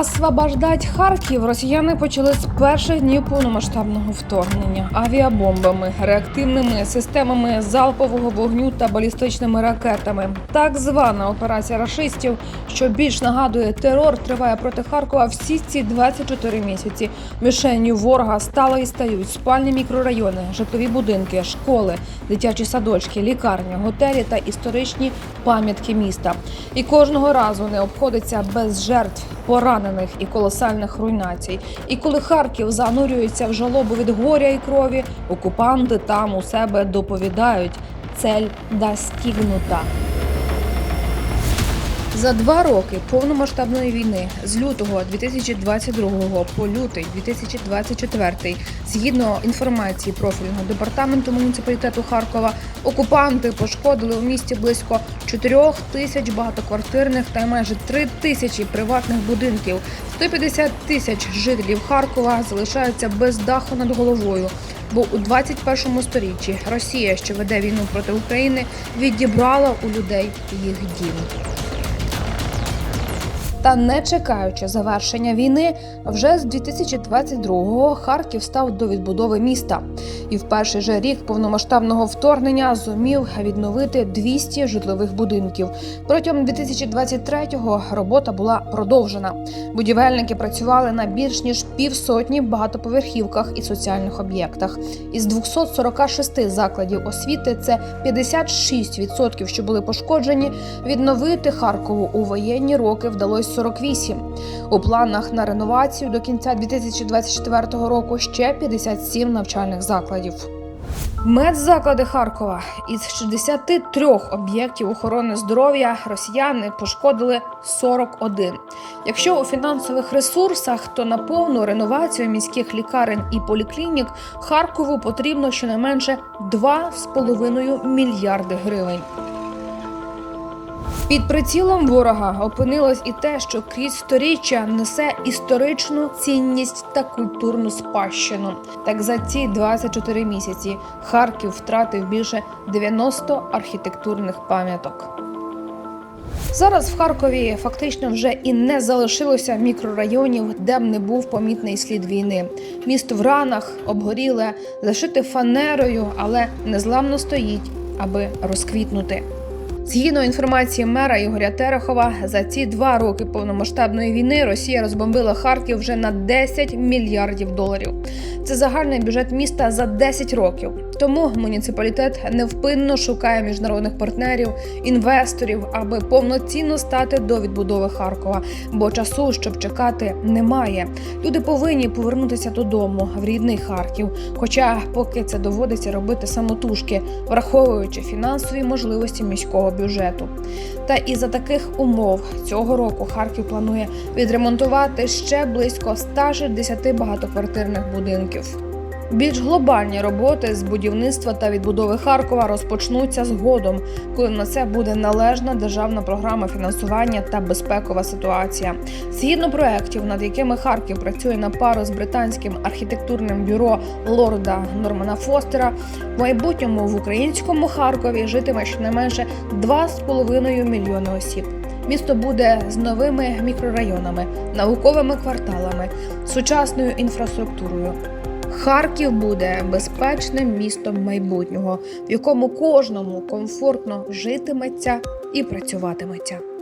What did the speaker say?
Освобождать Харків росіяни почали з перших днів повномасштабного вторгнення авіабомбами, реактивними системами залпового вогню та балістичними ракетами. Так звана операція рашистів, що більш нагадує терор, триває проти Харкова всі ці 24 місяці. Мішенню ворога стали і стають спальні мікрорайони, житлові будинки, школи, дитячі садочки, лікарні, готелі та історичні пам'ятки міста. І кожного разу не обходиться без жертв, поранених і колосальних руйнацій. І коли Харків занурюється в жалобу від горя і крові, окупанти там у себе доповідають цель достигнута. За два роки повномасштабної війни з лютого 2022 по лютий 2024, згідно інформації профільного департаменту муніципалітету Харкова, окупанти пошкодили у місті близько 4 тисяч багатоквартирних та майже 3 тисячі приватних будинків. 150 тисяч жителів Харкова залишаються без даху над головою. Бо у 21 сторіччі Росія, що веде війну проти України, відібрала у людей їх дім. Та не чекаючи завершення війни, вже з 2022-го Харків став до відбудови міста. І в перший же рік повномасштабного вторгнення зумів відновити 200 житлових будинків. Протягом 2023-го робота була продовжена. Будівельники працювали на більш ніж півсотні багатоповерхівках і соціальних об'єктах. Із 246 закладів освіти це 56%, що були пошкоджені. Відновити Харкову у воєнні роки вдалося 48. У планах на реновацію до кінця 2024 року ще 57 навчальних закладів. Медзаклади Харкова із 63 об'єктів охорони здоров'я росіяни пошкодили 41. Якщо у фінансових ресурсах, то на повну реновацію міських лікарень і поліклінік Харкову потрібно щонайменше 2,5 мільярди гривень. Під прицілом ворога опинилось і те, що крізь сторіччя несе історичну цінність та культурну спадщину. Так за ці 24 місяці Харків втратив більше 90 архітектурних пам'яток. Зараз в Харкові фактично вже і не залишилося мікрорайонів, де б не був помітний слід війни. Місто в ранах обгоріле, зашите фанерою, але незламно стоїть, аби розквітнути. Згідно інформації мера Ігоря Терехова, за ці два роки повномасштабної війни Росія розбомбила Харків вже на 10 мільярдів доларів. Це загальний бюджет міста за 10 років. Тому муніципалітет невпинно шукає міжнародних партнерів, інвесторів, аби повноцінно стати до відбудови Харкова. Бо часу, щоб чекати, немає. Люди повинні повернутися додому в рідний Харків. Хоча поки це доводиться робити самотужки, враховуючи фінансові можливості міського бюджету. Та і за таких умов цього року Харків планує відремонтувати ще близько 160 багатоквартирних будинків. Більш глобальні роботи з будівництва та відбудови Харкова розпочнуться згодом, коли на це буде належна державна програма фінансування та безпекова ситуація. Згідно проєктів, над якими Харків працює на пару з британським архітектурним бюро лорда Нормана Фостера, в майбутньому в українському Харкові житиме щонайменше 2,5 мільйони осіб. Місто буде з новими мікрорайонами, науковими кварталами, сучасною інфраструктурою. Харків буде безпечним містом майбутнього, в якому кожному комфортно житиметься і працюватиметься.